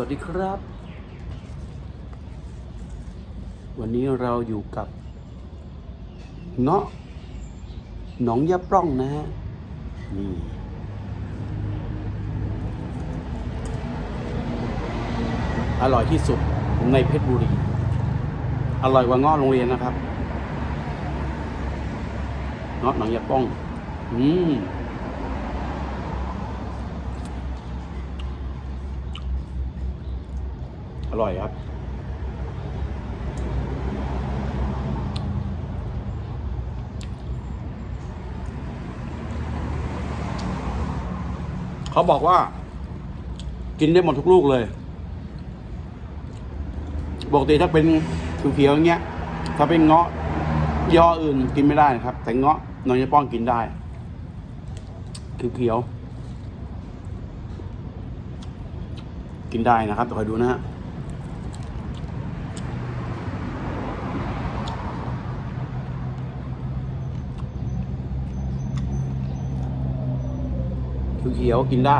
วัสดีครับ วันนี้เราอยู่กับเงาะหนองยะปล้องนะฮะนี่อร่อยที่สุดในเพชรบุรี อร่อยกว่าเงาะโรงเรียนนะครับเงาะหนองยะปล้อง อืม ร่อยครับ เขาบอกว่า กินได้หมดทุกลูกเลยปกติถ้าเป็นเขียวๆอย่างเงี้ย ถ้าเป็นเงาะย่ออื่นกินไม่ได้นะครับ แต่เงาะน้องยายป้องกินได้เขียวๆกินได้นะครับคอยดูนะฮะ เขียวๆกินได้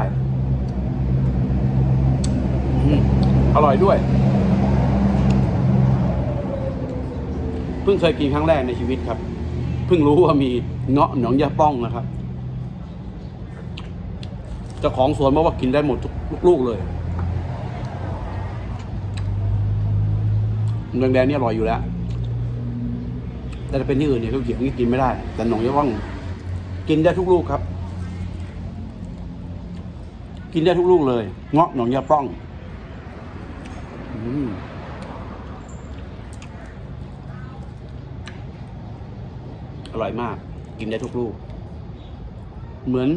อืมอร่อยด้วย เพิ่งเคยกินครั้งแรกในชีวิตครับ เพิ่งรู้ว่ามีเงาะหนองยาป้องนะครับเจ้าของสวนบอกว่ากินได้หมดทุกลูกเลยแดงๆนี่อร่อยอยู่แล้ว แต่ถ้าเป็นที่อื่นเนี่ยเขียวๆนี่กินไม่ได้ แต่หนองยาป้องกินได้ทุกลูกครับ กินได้ทุกลูกเลย เงาะหนองยาปล้องอร่อยมาก กินได้ทุกลูก เหมือน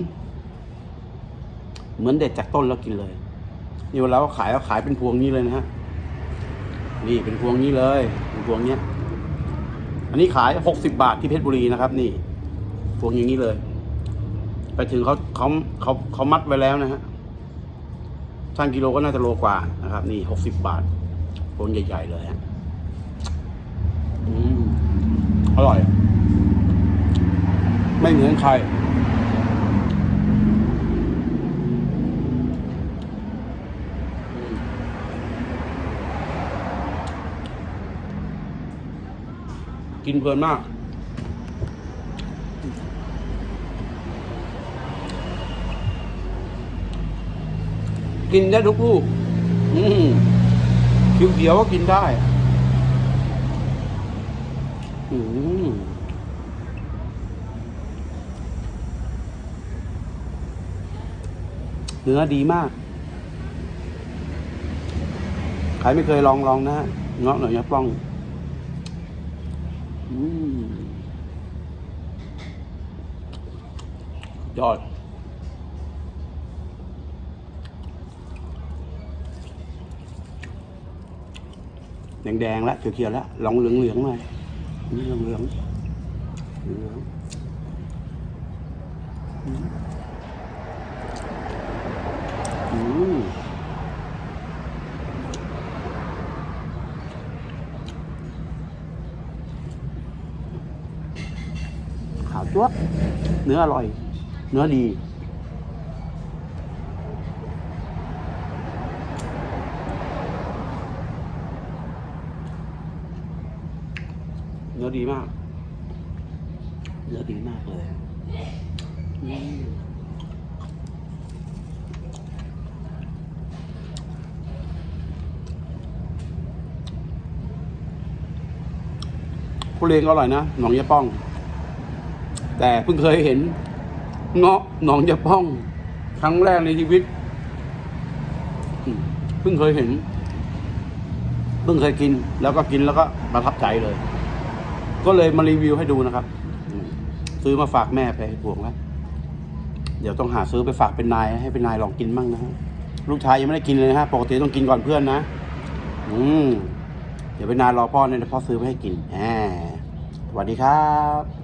เหมือนเด็ดจากต้นแล้วกินเลยนี่เวลาขาขายเขาขายเป็นพวงนี้เลยนะฮะนี่เป็นพวงนี้เลยเป็นพวงเนี้ย อันนี้ขายหกสิบาทที่เพชรบุรีนะครับ นี่ พวงอย่างนี้เลย ไปถึงเขาเขาเขาเขามัดไว้แล้วนะฮะ ช่างกิโลก็น่าจะโลกว่านะครับ นี่หกสิบบาทพวงใหญ่ๆเลยฮะอร่อย ไม่เหมือนใครกินเพลินมาก กินได้ทุกลูก อืมเขียวๆก็กินได้ อืมเนื้อดีมาก ใครไม่เคยลองลองนะฮะเงาะหน่อยนะปล้อง อืมยอด แดงๆแล้วเขียวๆแล้วลองเหลืองๆหน่อยนี่เหลืองเหลืองอืมอืมขาวจ้วะเนื้ออร่อย เนื้อดี นื้อดีมาก เนื้อดีมากเลยอืมผู้เลงก็อร่อยนะ หนองยะป้อง แต่เพิ่งเคยเห็น เงาะหนองยะป้อง ครั้งแรกในชีวิตอืมเพิ่งเคยเห็น เพิ่งเคยกิน แล้วก็กินแล้วก็ประทับใจเลย ก็เลยมารีวิวให้ดูนะครับ ซื้อมาฝากแม่ไปพวงแล้วเดี๋ยวต้องหาซื้อไปฝากเป็นนายให้เป็นนายลองกินบ้างนะฮะลูกชายยังไม่ได้กินเลยนะฮะปกติต้องกินก่อนเพื่อนนะ อืมเดี๋ยวเป็นนายรอพ่อเนี่ยพ่อซื้อไปให้กินแหมสวัสดีครับ